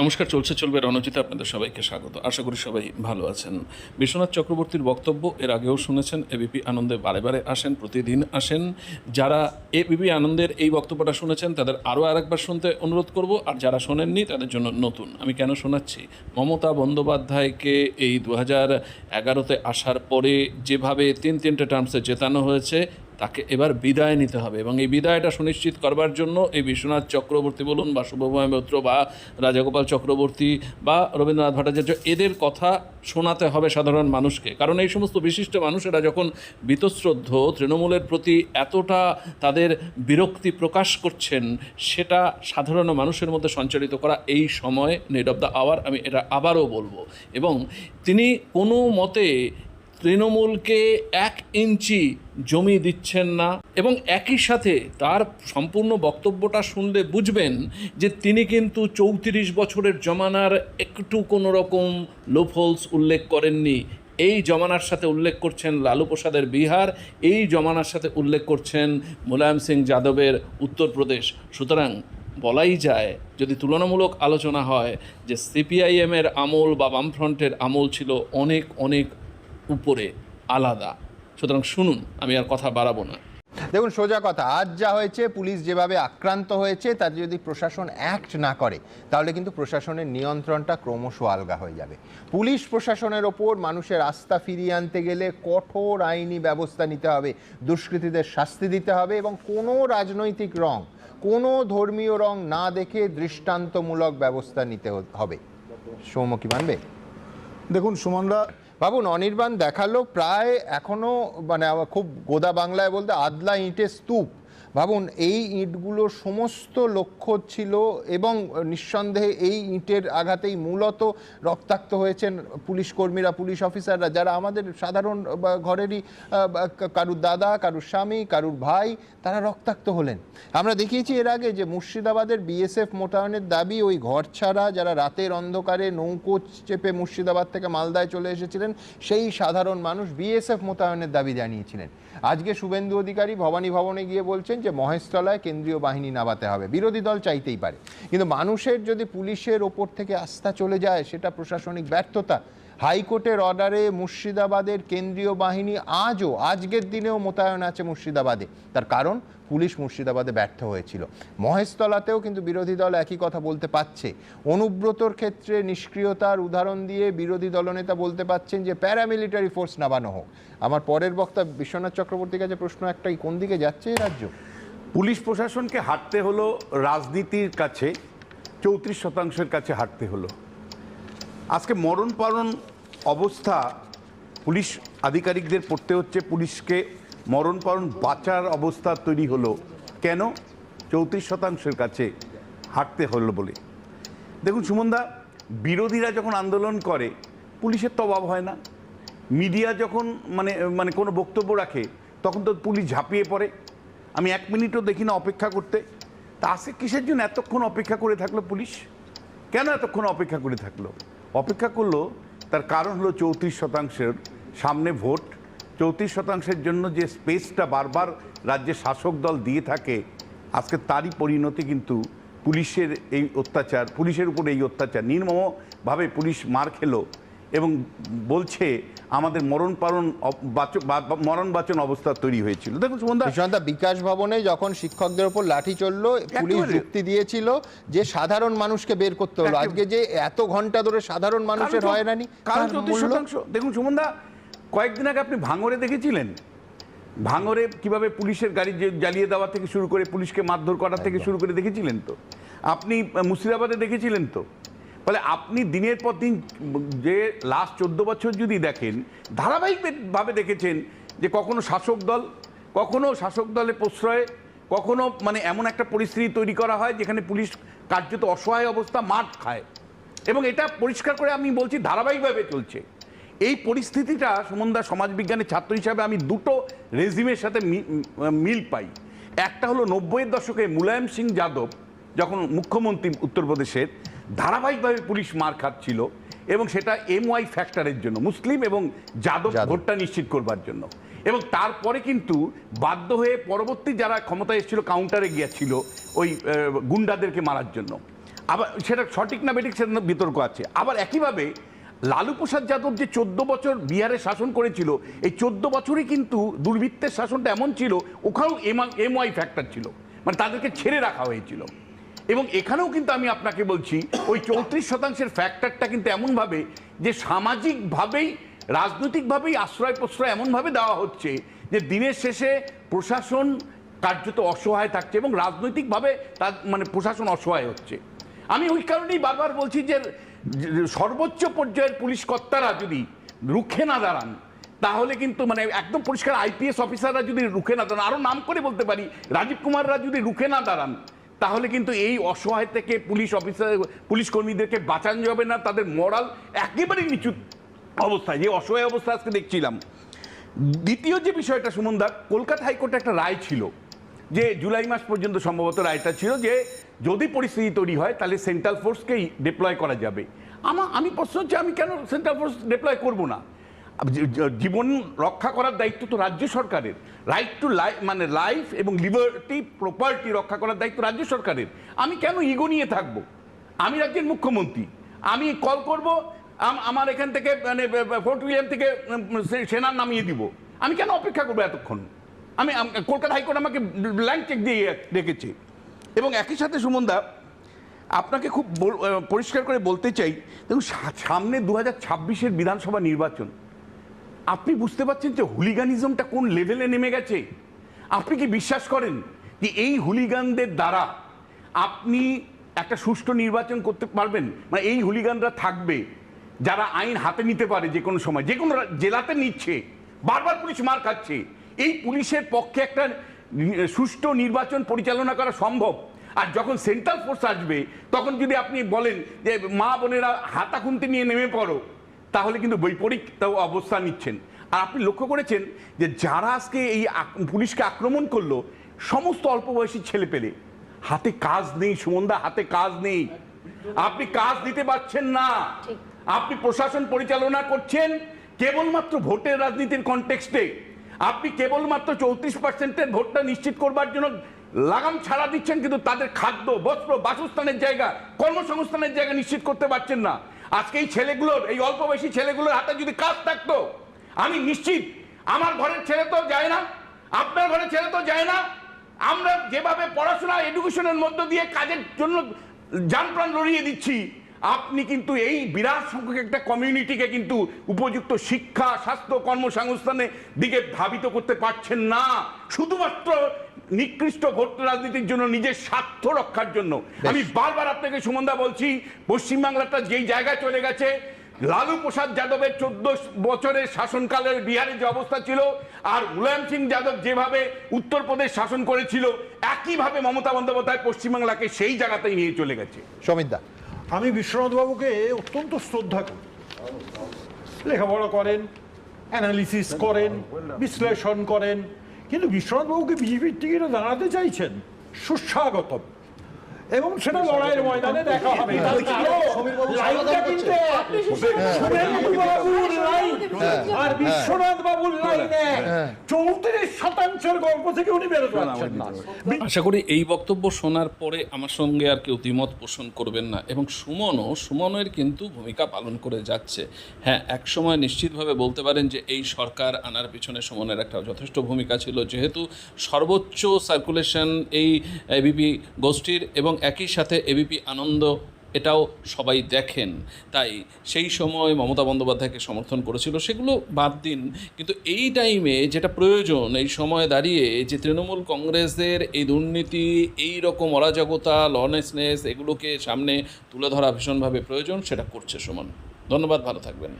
নমস্কার, চলছে, চলবে রণজিতে আপনাদের সবাইকে স্বাগত। আশা করি সবাই ভালো আছেন। বিশ্বনাথ চক্রবর্তীর বক্তব্য এর আগেও শুনেছেন এবিপি আনন্দে বারে বারে আসেন, প্রতিদিন আসেন। যারা এবিপি আনন্দের এই বক্তব্যটা শুনেছেন, তাদের আরও আরেকবার শুনতে অনুরোধ করব, আর যারা শোনেননি, তাদের জন্য নতুন। আমি কেন শোনাচ্ছি? মমতা বন্দ্যোপাধ্যায়কে এই দু হাজার এগারোতে আসার পরে যেভাবে তিন তিনটে টার্মসে জেতানো হয়েছে তাকে এবার বিদায় নিতে হবে এবং এই বিদায়টা সুনিশ্চিত করবার জন্য এই বিশ্বনাথ চক্রবর্তী বলুন বা শুভময় মৈত্র বা রাজাগোপাল চক্রবর্তী বা রবীন্দ্রনাথ ভট্টাচার্য, এদের কথা শোনাতে হবে সাধারণ মানুষকে। কারণ এই সমস্ত বিশিষ্ট মানুষেরা যখন বীতশ্রদ্ধ, তৃণমূলের প্রতি এতটা তাদের বিরক্তি প্রকাশ করছেন, সেটা সাধারণ মানুষের মধ্যে সঞ্চারিত করা এই সময় নেট অফ দ্য আওয়ার আমি এটা আবারও বলব। এবং তিনি কোনো মতে তৃণমূলকে এক ইঞ্চি জমি দিচ্ছেন না এবং একই সাথে তার সম্পূর্ণ বক্তব্যটা শুনলে বুঝবেন যে তিনি কিন্তু চৌত্রিশ বছরের জমানার একটু কোনো রকম লোফলস উল্লেখ করেননি। এই জমানার সাথে উল্লেখ করছেন লালু প্রসাদের বিহার, এই জমানার সাথে উল্লেখ করছেন মুলায়ম সিং যাদবের উত্তরপ্রদেশ। সুতরাং বলাই যায়, যদি তুলনামূলক আলোচনা হয় যে সিপিআইএমের আমল বা বামফ্রন্টের আমল ছিল অনেক অনেক উপরে আলাদা। সুতরাং শুনুন আমি আর কথা বাড়াবো না। দেখুন সোজা কথা আজ যা হয়েছে পুলিশ যেভাবে আক্রান্ত হয়েছে তাতে যদি প্রশাসন অ্যাক্ট না করে তাহলে কিন্তু প্রশাসনের নিয়ন্ত্রণটা ক্রমশ আলগা হয়ে যাবে। পুলিশ প্রশাসনের ওপর মানুষের আস্থা ফিরিয়ে আনতে গেলে কঠোর আইনি ব্যবস্থা নিতে হবে দুষ্কৃতীদের শাস্তি দিতে হবে এবং কোনো রাজনৈতিক রং কোনো ধর্মীয় রং না দেখে দৃষ্টান্তমূলক ব্যবস্থা নিতে হবে। সৌম কি মানবে? দেখুন সুমনদা ভাবুন অনির্বাণ দেখাল প্রায় এখনও মানে খুব গোদা বাংলায় বলতে আদলা ইঁটে স্তূপ। ভাবুন, এই ইঁটগুলোর সমস্ত লক্ষ্য ছিল এবং নিঃসন্দেহে এই ইঁটের আঘাতেই মূলত রক্তাক্ত হয়েছেন পুলিশ কর্মীরা, পুলিশ অফিসাররা, যারা আমাদের সাধারণ ঘরেরই কারুর দাদা, কারুর স্বামী, কারুর ভাই, তারা রক্তাক্ত হলেন। আমরা দেখিয়েছি এর আগে যে মুর্শিদাবাদের বিএসএফ মোতায়েনের দাবি, ওই ঘর ছাড়া যারা রাতের অন্ধকারে নৌকো চেপে মুর্শিদাবাদ থেকে মালদায় চলে এসেছিলেন, সেই সাধারণ মানুষ বিএসএফ মোতায়েনের দাবি জানিয়েছিলেন। আজকে শুভেন্দু অধিকারী ভবানী ভবনে গিয়ে বলছেন যে মহেশতলায় কেন্দ্রীয় বাহিনী নামাতে হবে। বিরোধী দল চাইতেই পারে। কিন্তু মানুষের যদি পুলিশের ওপর থেকে আস্থা চলে যায়, সেটা প্রশাসনিক ব্যর্থতা। হাইকোর্টের অর্ডারে মুর্শিদাবাদের কেন্দ্রীয় বাহিনী আজও, আজকের দিনেও মোতায়েন আছে মুর্শিদাবাদে। তার কারণ, পুলিশ মুর্শিদাবাদে ব্যর্থ হয়েছিল। মহেশতলাতেও কিন্তু বিরোধী দল একই কথা বলতে পারছে। অনুব্রতর ক্ষেত্রে নিষ্ক্রিয়তার উদাহরণ দিয়ে বিরোধী দলনেতা বলতে পাচ্ছেন যে, প্যারামিলিটারি ফোর্স নামানো হোক। আমার পরের বক্তা বিশ্বনাথ চক্রবর্তীর কাছে প্রশ্ন একটাই, কোন দিকে যাচ্ছে রাজ্য? পুলিশ প্রশাসনকে হাঁটতে হলো রাজনীতির কাছে, চৌত্রিশ শতাংশের কাছে হাঁটতে হলো। আজকে মরণ পালন অবস্থা পুলিশ আধিকারিকদের পড়তে হচ্ছে, পুলিশকে মরণ পালন বাঁচার অবস্থা তৈরি হলো কেন? চৌত্রিশ শতাংশের কাছে হাঁটতে হলো বলে। দেখুন সুমনদা, বিরোধীরা যখন আন্দোলন করে, পুলিশের তো অভাব হয় না। মিডিয়া যখন মানে মানে কোনো বক্তব্য রাখে, তখন তো পুলিশ ঝাঁপিয়ে পড়ে। আমি এক মিনিটও দেখি না অপেক্ষা করতে। তা আজকে কিসের জন্য এতক্ষণ অপেক্ষা করে থাকল পুলিশ? কেন এতক্ষণ অপেক্ষা করে থাকল? অপেক্ষা করল, তার কারণ হলো চৌত্রিশ শতাংশের সামনে ভোট। চৌত্রিশ শতাংশের জন্য যে স্পেসটা বারবার রাজ্যের শাসক দল দিয়ে থাকে, আজকে তারই পরিণতি কিন্তু পুলিশের এই অত্যাচার, পুলিশের উপর এই অত্যাচার। নির্মমভাবে পুলিশ মার খেলো। এবং বলছে আমাদের মরণ পালন মরণ বাচন অবস্থা তৈরি হয়েছিল। দেখুন সুমনদা বিকাশ ভবনে যখন শিক্ষকদের ওপর লাঠি চলল পুলিশ। যুক্তি দিয়েছিল যে সাধারণ মানুষকে বের করতে হলো। আজকে যে এত ঘণ্টা ধরে সাধারণ মানুষের হয়রানি কারণ তার চৌত্রিশ শতাংশ দেখুন সুমনদা কয়েকদিন আগে আপনি ভাঙরে দেখেছিলেন? ভাঙরে কীভাবে পুলিশের গাড়ি জ্বালিয়ে দেওয়া থেকে শুরু করে পুলিশকে মারধর করা থেকে শুরু করে দেখেছিলেন তো? আপনি মুর্শিদাবাদে দেখেছিলেন তো? ফলে আপনি দিনের পর দিন যে লাস্ট চোদ্দ বছর যদি দেখেন, ধারাবাহিকভাবে দেখেছেন যে কখনো শাসক দল, কখনো শাসক দলের প্রশ্রয়ে, কখনো মানে এমন একটা পরিস্থিতি তৈরি করা হয় যেখানে পুলিশ কার্যত অসহায় অবস্থা মাঠ খায়। এবং এটা পরিষ্কার করে আমি বলছি ধারাবাহিকভাবে চলছে। এই পরিস্থিতিটা সুমনদা সমাজবিজ্ঞানের ছাত্র হিসাবে আমি দুটো রেজিমের সাথে মিল পাই। একটা হলো নব্বইয়ের দশকে মুলায়ম সিং যাদব, যখন মুখ্যমন্ত্রী উত্তরপ্রদেশের ধারাবাহিকভাবে পুলিশ মার খাচ্ছিল এবং সেটা এম ওয়াই ফ্যাক্টরের জন্য মুসলিম এবং যাদব। ভোটটা নিশ্চিত করবার জন্য। এবং তারপরে কিন্তু বাধ্য হয়ে পরবর্তী যারা ক্ষমতায় এসেছিল কাউন্টারে গিয়েছিল ওই গুন্ডাদেরকে মারার জন্য। আবার সেটা সঠিক না বেঠিক সেটা বিতর্ক আছে। আবার একইভাবে লালু প্রসাদ যাদব যে চোদ্দ বছর বিহারে শাসন করেছিল এই চোদ্দ বছরই কিন্তু দুর্বৃত্তের শাসনটা এমন ছিল ওখানেও এম এম ওয়াই ফ্যাক্টর ছিল। মানে তাদেরকে ছেড়ে রাখা হয়েছিল। এবং এখানেও কিন্তু আমি আপনাকে বলছি, ওই চৌত্রিশ শতাংশের ফ্যাক্টরটা কিন্তু এমনভাবে যে সামাজিকভাবেই, রাজনৈতিকভাবেই আশ্রয় প্রশ্রয় এমনভাবে দেওয়া হচ্ছে যে দিনের শেষে প্রশাসন কার্যত অসহায় থাকছে এবং রাজনৈতিকভাবে তার মানে প্রশাসন অসহায় হচ্ছে। আমি ওই কারণেই বারবার বলছি যে সর্বোচ্চ পর্যায়ের পুলিশ কর্তারা যদি রুখে না দাঁড়ান, তাহলে কিন্তু মানে একদম পরিষ্কার আইপিএস অফিসাররা যদি রুখে না দাঁড়ান, আরও নাম করে বলতে পারি, রাজীব কুমাররা যদি রুখে না দাঁড়ান তাহলে কিন্তু এই অসহায় থেকে পুলিশ অফিসার, পুলিশ কর্মীদেরকে বাঁচানো যাবে না, তাদের মরাল একেবারেই নিচু অবস্থায়। যে অসহায় অবস্থা আজকে দেখছিলাম। দ্বিতীয় যে বিষয়টা সুমনদা কলকাতা হাইকোর্টে একটা রায় ছিল, যে জুলাই মাস পর্যন্ত সম্ভবত রায়টা ছিল, যে যদি পরিস্থিতি তৈরি হয়, তাহলে সেন্ট্রাল ফোর্সকেই ডিপ্লয় করা যাবে। আমার আমি প্রশ্ন হচ্ছে, আমি কেন সেন্ট্রাল ফোর্স ডিপ্লয় করব না? জীবন রক্ষা করার দায়িত্ব তো রাজ্য সরকারের। রাইট টু লাইফ মানে লাইফ এবং লিবার্টি প্রপার্টি রক্ষা করার দায়িত্ব রাজ্য সরকারের। আমি কেন ইগো নিয়ে থাকব? আমি রাজ্যের মুখ্যমন্ত্রী। আমি কল করব আমার এখান থেকে মানে ফোর্ট উইলিয়াম থেকে উম, সে- সেনা নামিয়ে দিব। আমি কেন অপেক্ষা করব এতক্ষণ? আমি কলকাতা হাইকোর্ট আমাকে ব্ল্যাঙ্ক চেক দিয়ে রেখেছে এবং একই সাথে সুমনদা আপনাকে খুব পরিষ্কার করে বলতে চাই দেখুন সামনে দু হাজার ছাব্বিশের বিধানসভা নির্বাচন আপনি বুঝতে পারছেন যে হুলিগানিজমটা কোন লেভেলে নেমে গেছে? আপনি কি বিশ্বাস করেন যে এই হুলিগানদের দ্বারা আপনি একটা সুষ্ঠু নির্বাচন করতে পারবেন? মানে এই হুলিগানরা থাকবে, যারা আইন হাতে নিতে পারে যে কোনো সময়, যে কোনো জেলাতে নিচ্ছে, বারবার পুলিশ মার খাচ্ছে। এই পুলিশের পক্ষে একটা সুষ্ঠু নির্বাচন পরিচালনা করা সম্ভব। আর যখন সেন্ট্রাল ফোর্স আসবে, তখন যদি আপনি বলেন যে মা বোনেরা হাতা খুন্তি নিয়ে নেমে পড়ো তাহলে কিন্তু বৈপরীক তাও অবস্থা নিচ্ছেন। আর আপনি লক্ষ্য করেছেন যে যারা আজকে এই পুলিশকে আক্রমণ করল সমস্ত অল্প বয়সী ছেলে পেলে। হাতে কাজ নেই সুমন্দা হাতে কাজ নেই। আপনি কাজ দিতে পারছেন না। আপনি প্রশাসন পরিচালনা করছেন কেবলমাত্র ভোটের রাজনীতির কনটেক্সটে আপনি কেবলমাত্র চৌত্রিশ পার্সেন্টের ভোটটা নিশ্চিত করবার জন্য লাগাম ছাড়া দিচ্ছেন কিন্তু তাদের খাদ্য বস্ত্র বাসস্থানের জায়গা কর্মসংস্থানের জায়গা নিশ্চিত করতে পারছেন না। আজকে এই ছেলেগুলোর, এই অল্প বয়সী ছেলেগুলোর হাতে যদি কাজ থাকতো, আমি নিশ্চিত আমার ঘরের ছেলে তো যায় না, আপনার ঘরের ছেলে তো যায় না। আমরা যেভাবে পড়াশোনা এডুকেশনের মধ্য দিয়ে কাজের জন্য যান প্রাণ লড়িয়ে দিচ্ছি আপনি কিন্তু এই বিরাট সংখ্যক একটা কমিউনিটিকে কিন্তু উপযুক্ত শিক্ষা স্বাস্থ্য কর্মসংস্থানের দিকে ধাবিত করতে পারছেন না। শুধুমাত্র নিকৃষ্ট ভোট রাজনীতির জন্য নিজের স্বার্থ রক্ষার জন্য। আমি বারবার আপনাকে সুমন্দা বলছি পশ্চিমবাংলাটা যেই জায়গায় চলে গেছে লালু প্রসাদ যাদবের চোদ্দ বছরের শাসনকালের বিহারে যে অবস্থা ছিল আর মুলায়ম সিং যাদব যেভাবে উত্তরপ্রদেশ শাসন করেছিল একইভাবে মমতা বন্দ্যোপাধ্যায় পশ্চিমবাংলাকে সেই জায়গাতেই নিয়ে চলে গেছে। সমিতদা আমি বিশ্বনাথ বাবুকে অত্যন্ত শ্রদ্ধা করি। লেখাপড়া করেন অ্যানালিসিস করেন বিশ্লেষণ করেন কিন্তু বিশ্বনাথ বাবুকে বিজেপির টিকিটে দাঁড়াতে চাইছেন সুস্বাগতম। এবং সেটা লড়াইয়ের ময়দানে দেখা হবে। বাবুর লাইন আর বিশ্বনাথ বাবুর লাইন এক। চৌত্রিশ শতাংশের গল্প থেকে উনি বেরোতে পারছেন না আশা করি এই বক্তব্য শোনার পরে আমার সঙ্গে আর কেউ দ্বিমত পোষণ করবেন না। এবং সুমনও সুমনের কিন্তু ভূমিকা পালন করে যাচ্ছে। হ্যাঁ একসময় নিশ্চিতভাবে বলতে পারেন যে এই সরকার আনার পিছনে সুমনের একটা যথেষ্ট ভূমিকা ছিল। যেহেতু সর্বোচ্চ সার্কুলেশন এই এবিপি গোষ্ঠীর এবং একই সাথে এবিপি আনন্দ এটাও সবাই দেখেন। তাই সেই সময় মমতা বন্দ্যোপাধ্যায়কে সমর্থন করেছিল, সেগুলো বাদ দিন। কিন্তু এই টাইমে যেটা প্রয়োজন, এই সময় দাঁড়িয়ে যে তৃণমূল কংগ্রেসের এই দুর্নীতি, এই রকম অরাজকতা লনেসনেস এগুলোকে সামনে তুলে ধরা ভীষণভাবে প্রয়োজন, সেটা করছে সমান। ধন্যবাদ, ভালো থাকবেন।